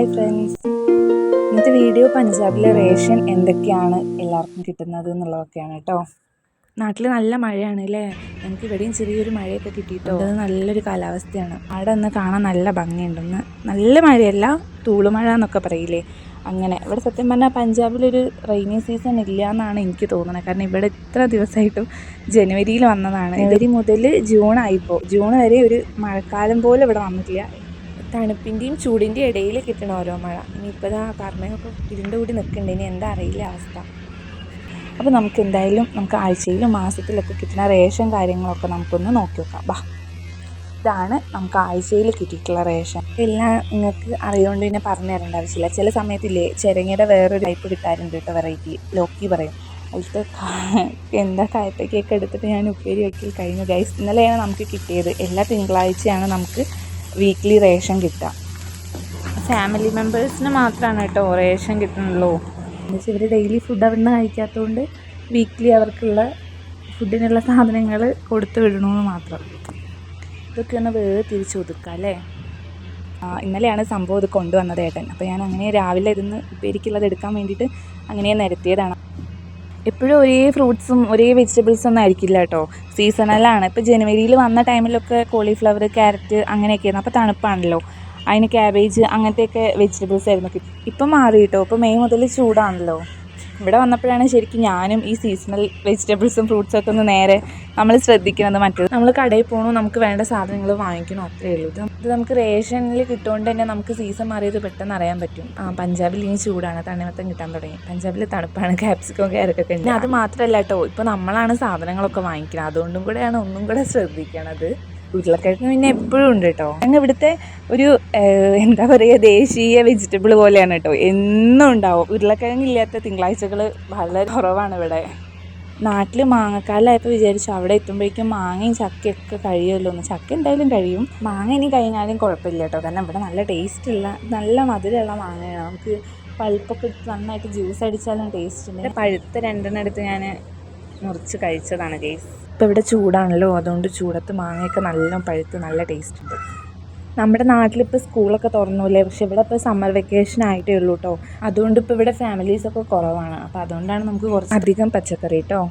Hi friends ഇന്നത്തെ video പഞ്ചാബിലെ ration എന്തൊക്കെയാണ് എല്ലാവർക്കും കിട്ടുന്നത് എന്നുള്ളതൊക്കെയാണ് കേട്ടോ. നാട്ടിൽ നല്ല മഴയാണ് അല്ലേ എനിക്ക് ഇവിടെയും ചെറിയൊരു മഴയൊക്കെ കിട്ടിയിട്ടോ അത് നല്ലൊരു കാലാവസ്ഥയാണ്. അവിടെ ഒന്ന് കാണാൻ നല്ല ഭംഗിയുണ്ടെന്ന്. നല്ല മഴയല്ല തൂളുമഴ എന്നൊക്കെ പറയില്ലേ? അങ്ങനെ. ഇവിടെ സത്യം പറഞ്ഞാൽ പഞ്ചാബിലൊരു റെയിനി സീസൺ ഇല്ല എന്നാണ് എനിക്ക് തോന്നുന്നത് കാരണം ഇവിടെ ഇത്ര ദിവസമായിട്ടും ജനുവരിയിൽ വന്നതാണ്. ജനുവരി മുതൽ ജൂൺ ആയിപ്പോൾ ജൂൺ വരെ ഒരു മഴക്കാലം പോലും ഇവിടെ വന്നിട്ടില്ല. തണുപ്പിന്റെയും ചൂടിന്റെയും ഇടയിൽ കിട്ടണ ഓരോ മഴ. ഇനിയിപ്പോൾ ആ കർമ്മയൊക്കെ ഇരുണ്ട് കൂടി നിൽക്കുന്നുണ്ട് ഇനി എന്താ അറിയില്ല അവസ്ഥ. അപ്പോൾ നമുക്ക് എന്തായാലും നമുക്ക് ആഴ്ചയിലും മാസത്തിലൊക്കെ കിട്ടുന്ന റേഷൻ കാര്യങ്ങളൊക്കെ നമുക്കൊന്ന് നോക്കി നോക്കാം. ബാ. ഇതാണ് നമുക്ക് ആഴ്ചയിൽ കിട്ടിയിട്ടുള്ള റേഷൻ. എല്ലാം നിങ്ങൾക്ക് അറിയുകൊണ്ട് പിന്നെ പറഞ്ഞു തരേണ്ട ആവശ്യമില്ല. ചില സമയത്തില്ലേ ചിരങ്ങയുടെ വേറൊരു ടൈപ്പ് കിട്ടാറുണ്ട് കേട്ടോ വെറൈറ്റി ലോക്കി പറയും. അതിലത്തെ എന്താ കായത്തേക്കൊക്കെ എടുത്തിട്ട് ഞാൻ ഉപ്പേരി വയ്ക്കൽ കഴിഞ്ഞു. ഗൈസ് ഇന്നലെയാണ് നമുക്ക് കിട്ടിയത്. എല്ലാ തിങ്കളാഴ്ചയാണ് നമുക്ക് വീക്ക്ലി റേഷൻ കിട്ടുക. ഫാമിലി മെമ്പേഴ്സിന് മാത്രമാണ് കേട്ടോ റേഷൻ കിട്ടുന്നുള്ളൂ. എന്നുവെച്ചാൽ ഇവർ ഡെയിലി ഫുഡ് അവിടെ നിന്ന് കഴിക്കാത്തതുകൊണ്ട് വീക്ക്ലി അവർക്കുള്ള ഫുഡിനുള്ള സാധനങ്ങൾ കൊടുത്തു വിടണമെന്ന് മാത്രം. ഇതൊക്കെ ഒന്ന് വേറെ തിരിച്ചു ഒതുക്കാം അല്ലേ? ആ, ഇന്നലെയാണ് സംഭവം ഇത് കൊണ്ടുവന്നത് ഏട്ടൻ. അപ്പോൾ ഞാൻ അങ്ങനെ രാവിലെ ഇരുന്ന് ഉപ്പേരിക്കുള്ളത് എടുക്കാൻ വേണ്ടിയിട്ട് അങ്ങനെ നിരത്തിയതാണ്. എപ്പോഴും ഒരേ ഫ്രൂട്ട്സും ഒരേ വെജിറ്റബിൾസും ഒന്നും ആയിരിക്കില്ല കേട്ടോ. സീസണലാണ്. ഇപ്പോൾ ജനുവരിയിൽ വന്ന ടൈമിലൊക്കെ കോളിഫ്ലവർ ക്യാരറ്റ് അങ്ങനെയൊക്കെയായിരുന്നു. അപ്പോൾ തണുപ്പാണല്ലോ. അതിന് ക്യാബേജ് അങ്ങനത്തെയൊക്കെ വെജിറ്റബിൾസ് ആയിരുന്നു. ഇപ്പം മാറി കേട്ടോ. ഇപ്പോൾ മെയ് മുതൽ ചൂടാണല്ലോ. ഇവിടെ വന്നപ്പോഴാണ് ശരിക്കും ഞാനും ഈ സീസണൽ വെജിറ്റബിൾസും ഫ്രൂട്ട്സും ഒക്കെ ഒന്ന് നേരെ നമ്മൾ ശ്രദ്ധിക്കുന്നത് മറ്റേത്. നമ്മൾ കടയിൽ പോകണോ നമുക്ക് വേണ്ട സാധനങ്ങൾ വാങ്ങിക്കണോ അത്രയേ ഉള്ളൂ. ഇത് നമുക്ക് റേഷനിൽ കിട്ടുകൊണ്ട് തന്നെ നമുക്ക് സീസൺ മാറിയത് പെട്ടെന്ന് അറിയാൻ പറ്റും. ആ പഞ്ചാബിൽ ഇനി ചൂടാണ് തണ്ണിമത്തം കിട്ടാൻ തുടങ്ങി. പഞ്ചാബിൽ തണുപ്പാണ് ക്യാപ്സിക്കോ കയറൊക്കെ ഉണ്ട്. അത് മാത്രമല്ല കേട്ടോ ഇപ്പോൾ നമ്മളാണ് സാധനങ്ങളൊക്കെ വാങ്ങിക്കുന്നത് അതുകൊണ്ടും കൂടെയാണ് ഒന്നും കൂടെ ശ്രദ്ധിക്കണത്. ഉരുളക്കിഴങ്ങ് പിന്നെ എപ്പോഴും ഉണ്ട് കേട്ടോ ഞങ്ങൾ ഇവിടുത്തെ ഒരു എന്താ പറയുക ദേശീയ വെജിറ്റബിൾ പോലെയാണ് കേട്ടോ എന്നും ഉണ്ടാവും. ഉരുളക്കിഴങ്ങ് ഇല്ലാത്ത തിങ്കളാഴ്ചകൾ വളരെ കുറവാണ് ഇവിടെ. നാട്ടിൽ മാങ്ങക്കാലമായപ്പോൾ വിചാരിച്ചു അവിടെ എത്തുമ്പോഴേക്കും മാങ്ങയും ചക്കയൊക്കെ കഴിയുമല്ലോ എന്ന്. ചക്ക എന്തായാലും കഴിയും. മാങ്ങ ഇനി കഴിഞ്ഞാലും കുഴപ്പമില്ല കേട്ടോ കാരണം ഇവിടെ നല്ല ടേസ്റ്റുള്ള നല്ല മധുരമുള്ള മാങ്ങയാണ്. നമുക്ക് പൾപ്പൊക്കെ ഇട്ട് നന്നായിട്ട് ജ്യൂസ് അടിച്ചാലും ടേസ്റ്റ് ഉണ്ട്. പഴുത്ത രണ്ടെണ്ണം എടുത്ത് ഞാൻ മുറിച്ച് കഴിച്ചതാണ് കേസ് ഇപ്പോൾ ഇവിടെ ചൂടാണല്ലോ അതുകൊണ്ട് ചൂടത്ത് മാങ്ങയൊക്കെ നല്ല പഴുത്ത് നല്ല ടേസ്റ്റ് ഉണ്ട്. നമ്മുടെ നാട്ടിലിപ്പോൾ സ്കൂളൊക്കെ തുറന്നില്ലേ? പക്ഷെ ഇവിടെ ഇപ്പോൾ സമ്മർ വെക്കേഷൻ ആയിട്ടേ ഉള്ളൂ കേട്ടോ അതുകൊണ്ട് ഇപ്പോൾ ഇവിടെ ഫാമിലീസൊക്കെ കുറവാണ്. അപ്പോൾ അതുകൊണ്ടാണ് നമുക്ക് കുറച്ച് അധികം പച്ചക്കറി കേട്ടോ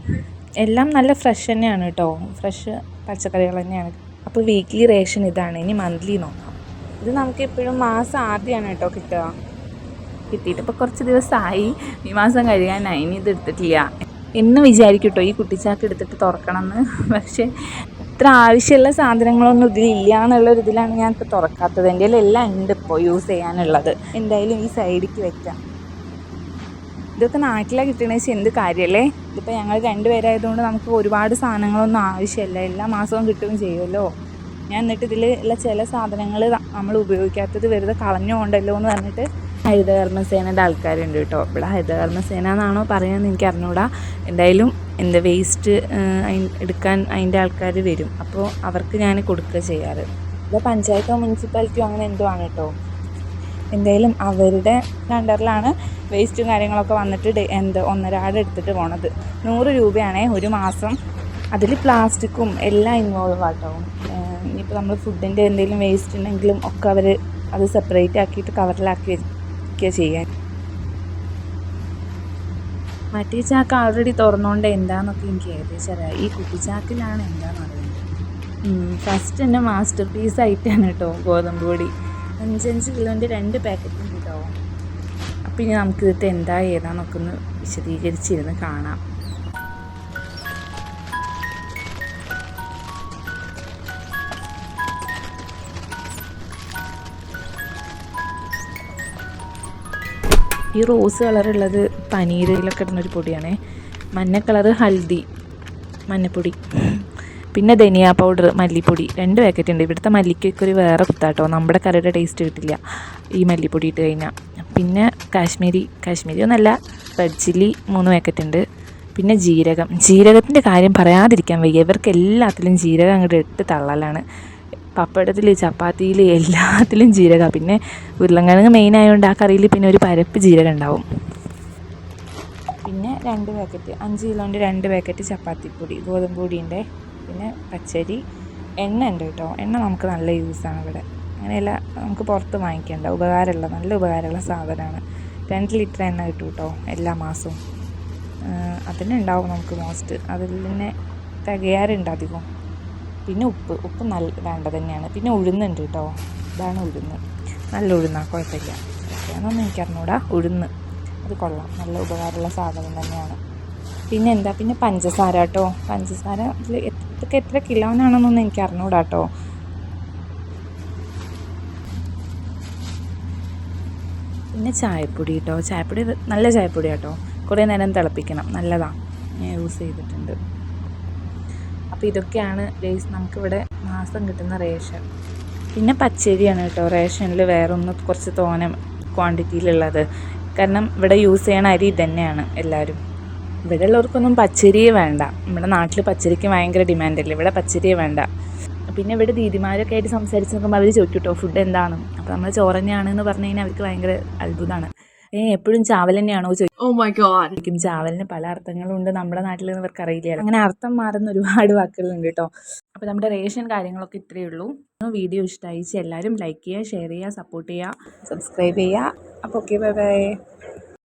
എല്ലാം നല്ല ഫ്രഷ് തന്നെയാണ് കേട്ടോ ഫ്രഷ് പച്ചക്കറികൾ തന്നെയാണ്. അപ്പോൾ വീക്ക്ലി റേഷൻ ഇതാണ്. ഇനി മന്ത്ലി നോക്കാം. ഇത് നമുക്ക് എപ്പോഴും മാസം ആദ്യമാണ് കേട്ടോ കിട്ടുക. കിട്ടിയിട്ട് ഇപ്പോൾ കുറച്ച് ദിവസമായി. ഈ മാസം കഴിയാനായി. ഇനി ഇത് എടുത്തിട്ടില്ല. എന്ന് വിചാരിക്കും കേട്ടോ ഈ കുട്ടിച്ചാക്ക് എടുത്തിട്ട് തുറക്കണം എന്ന് പക്ഷേ ഇത്ര ആവശ്യമുള്ള സാധനങ്ങളൊന്നും ഇതിലില്ല എന്നുള്ളൊരു ഇതിലാണ് ഞാൻ ഇപ്പോൾ തുറക്കാത്തത്. എന്റെ എല്ലാം ഉണ്ട് ഇപ്പോൾ യൂസ് ചെയ്യാനുള്ളത്. എന്തായാലും ഈ സൈഡിലേക്ക് വെക്കാം. ഇതൊക്കെ നാട്ടിലാണ് കിട്ടണേ വെച്ചാൽ എന്ത് കാര്യമല്ലേ ഇതിപ്പോൾ ഞങ്ങൾ രണ്ടുപേരായതുകൊണ്ട് നമുക്ക് ഒരുപാട് സാധനങ്ങളൊന്നും ആവശ്യമില്ല. എല്ലാ മാസവും കിട്ടുകയും ചെയ്യുമല്ലോ. ഞാൻ എന്നിട്ട് ഇതിൽ ഉള്ള ചില സാധനങ്ങൾ നമ്മൾ ഉപയോഗിക്കാത്തത് വെറുതെ കളഞ്ഞു കൊണ്ടല്ലോ എന്ന് പറഞ്ഞിട്ട് ഹരിതകർമ്മസേനയുടെ ആൾക്കാരുണ്ട് കേട്ടോ. ഇവിടെ ഹരിതകർമ്മസേന എന്നാണോ പറയുന്നത് എനിക്ക് അറിഞ്ഞൂടാ. എന്തായാലും എന്റെ വേസ്റ്റ് എടുക്കാൻ അതിന്റെ ആൾക്കാർ വരും. അപ്പോൾ അവർക്ക് ഞാൻ കൊടുക്കുക ചെയ്യാറ്. ഇവിടെ പഞ്ചായത്തോ മുനിസിപ്പാലിറ്റിയോ അങ്ങനെ എന്തോ ആണ് കേട്ടോ. എന്തായാലും അവരുടെ അണ്ടറിലാണ് വേസ്റ്റും കാര്യങ്ങളൊക്കെ വന്നിട്ട് എന്ത് ഒന്നരാട് എടുത്തിട്ട് പോണത്. നൂറ് രൂപയാണേ ഒരു മാസം. അതിൽ പ്ലാസ്റ്റിക്കും എല്ലാം ഇൻവോൾവ് ആട്ടോ. ഇനിയിപ്പോൾ നമ്മൾ ഫുഡിന്റെ എന്തെങ്കിലും വേസ്റ്റ് ഉണ്ടെങ്കിലും ഒക്കെ അവർ അത് സെപ്പറേറ്റ് ആക്കിയിട്ട് കവറിലാക്കി വെക്കുക ചെയ്യാൻ. മറ്റേ ചാക്ക് ആൾറെഡി തുറന്നുകൊണ്ട് എന്താണെന്നൊക്കെ എനിക്ക് ഏകദേശം അറിയാം. ഈ കുട്ടിച്ചാക്കിലാണ് എന്താണെന്ന് അറിയുന്നത് ഫസ്റ്റ് തന്നെ മാസ്റ്റർ പീസ് ആയിട്ടാണ് കേട്ടോ ഗോതമ്പ് പൊടി. അഞ്ചഞ്ച് കിലോന്റെ രണ്ട് പാക്കറ്റും കേട്ടോ. അപ്പോൾ ഇനി നമുക്ക് ഇതിട്ട് എന്താ ഏതാന്നൊക്കെ ഒന്ന് വിശദീകരിച്ചിരുന്ന് കാണാം. ഈ റോസ് കളറുള്ളത് പനീരിലൊക്കെ ഇടുന്നൊരു പൊടിയാണേ. മഞ്ഞ കളറ് ഹൽദി മഞ്ഞപ്പൊടി. പിന്നെ ധനിയ പൗഡർ മല്ലിപ്പൊടി. രണ്ട് പാക്കറ്റ് ഉണ്ട്. ഇവിടുത്തെ മല്ലിക്കൊക്കെ ഒരു വേറെ കുത്താട്ടോ. നമ്മുടെ കറിയുടെ ടേസ്റ്റ് കിട്ടില്ല ഈ മല്ലിപ്പൊടി ഇട്ട് കഴിഞ്ഞാൽ പിന്നെ കാശ്മീരി കാശ്മീരി ഒന്നല്ല റെഡ് ചില്ലി മൂന്ന് പാക്കറ്റ് ഉണ്ട്. പിന്നെ ജീരകം. ജീരകത്തിന്റെ കാര്യം പറയാതിരിക്കാൻ വയ്യ. ഇവർക്ക് എല്ലാത്തിലും ജീരകം അങ്ങോട്ട് ഇട്ട് തള്ളലാണ്. പപ്പടത്തിൽ ചപ്പാത്തിയിൽ എല്ലാത്തിലും ജീരക. പിന്നെ ഉരുളൻകിഴങ്ങ് മെയിൻ ആയതുകൊണ്ട് ആ കറിയിൽ പിന്നെ ഒരു പരപ്പ് ജീരകം ഉണ്ടാവും. പിന്നെ രണ്ട് പാക്കറ്റ് അഞ്ച് കിലോന്റെ രണ്ട് പാക്കറ്റ് ചപ്പാത്തിപ്പൊടി ഗോതമ്പ് പൊടിന്റെ പിന്നെ പച്ചരി എണ്ണ ഉണ്ട് കേട്ടോ. എണ്ണ നമുക്ക് നല്ല യൂസാണ് ഇവിടെ. അങ്ങനെയല്ല നമുക്ക് പുറത്ത് വാങ്ങിക്കേണ്ട. ഉപകാരമുള്ള നല്ല ഉപകാരമുള്ള സാധനമാണ്. രണ്ട് ലിറ്റർ എണ്ണ കിട്ടും കേട്ടോ എല്ലാ മാസവും. അതിനുണ്ടാവും നമുക്ക് മോസ്റ്റ് അതിൽ തന്നെ തികയാറുണ്ട് അധികം. പിന്നെ ഉപ്പ് ഉപ്പ് നല്ല വേണ്ട തന്നെയാണ്. പിന്നെ ഉഴുന്നുണ്ട് കേട്ടോ ഇതാണ് ഉഴുന്ന്. നല്ല ഉഴുന്നാ കുഴപ്പമില്ല. എന്നൊന്നും എനിക്കറിഞ്ഞൂടാ ഉഴുന്ന്. അത് കൊള്ളാം. നല്ല ഉപകാരമുള്ള സാധനം തന്നെയാണ്. പിന്നെ എന്താ? പിന്നെ പഞ്ചസാര കേട്ടോ പഞ്ചസാര ഇതിൽ ഇതൊക്കെ എത്ര കിലോനാണെന്നൊന്നും എനിക്ക് അറിഞ്ഞൂടാ കേട്ടോ പിന്നെ ചായപ്പൊടി കേട്ടോ ചായപ്പൊടി നല്ല ചായപ്പൊടി കേട്ടോ കുറേ നേരം തിളപ്പിക്കണം. നല്ലതാണ് ഞാൻ യൂസ് ചെയ്തിട്ടുണ്ട്. അപ്പോൾ ഇതൊക്കെയാണ് ഗൈസ് നമുക്കിവിടെ മാസം കിട്ടുന്ന റേഷൻ. പിന്നെ പച്ചരിയാണ് കേട്ടോ. റേഷനിൽ വേറെ ഒന്ന് കുറച്ച് തോനെ ക്വാണ്ടിറ്റിയിലുള്ളത് കാരണം ഇവിടെ യൂസ് ചെയ്യണ അരി ഇതന്നെയാണ് എല്ലാവരും ഇവിടെ ഉള്ളവർക്കൊന്നും പച്ചരിയേ വേണ്ട. നമ്മുടെ നാട്ടിൽ പച്ചരിക്ക് ഭയങ്കര ഡിമാൻഡല്ലേ ഇവിടെ പച്ചരിയേ വേണ്ട. പിന്നെ ഇവിടെ ദീദിമാരൊക്കെ ആയിട്ട് സംസാരിച്ച് നോക്കുമ്പോൾ അവർ ചോദിക്കും കേട്ടോ ഫുഡ് എന്താണ്? അപ്പോൾ നമ്മൾ ചോറ് തന്നെയാണെന്ന് പറഞ്ഞു കഴിഞ്ഞാൽ അവർക്ക് ഭയങ്കര അത്ഭുതമാണ് എപ്പോഴും ചാവൽ തന്നെയാണോ ചോദിക്കും Oh. ചാവലിന് പല അർത്ഥങ്ങളും ഉണ്ട് നമ്മുടെ നാട്ടിൽ ഇവർക്ക് അറിയില്ല. അങ്ങനെ അർത്ഥം മാറുന്ന ഒരുപാട് വാക്കുകളുണ്ട് കേട്ടോ. അപ്പോൾ നമ്മുടെ റേഷൻ കാര്യങ്ങളൊക്കെ ഇത്രയേ ഉള്ളൂ. വീഡിയോ ഇഷ്ടമായി. എല്ലാവരും ലൈക്ക് ചെയ്യുക ഷെയർ ചെയ്യുക സപ്പോർട്ട് ചെയ്യുക സബ്സ്ക്രൈബ് ചെയ്യുക. അപ്പോൾ ഓക്കെ ബൈ ബൈ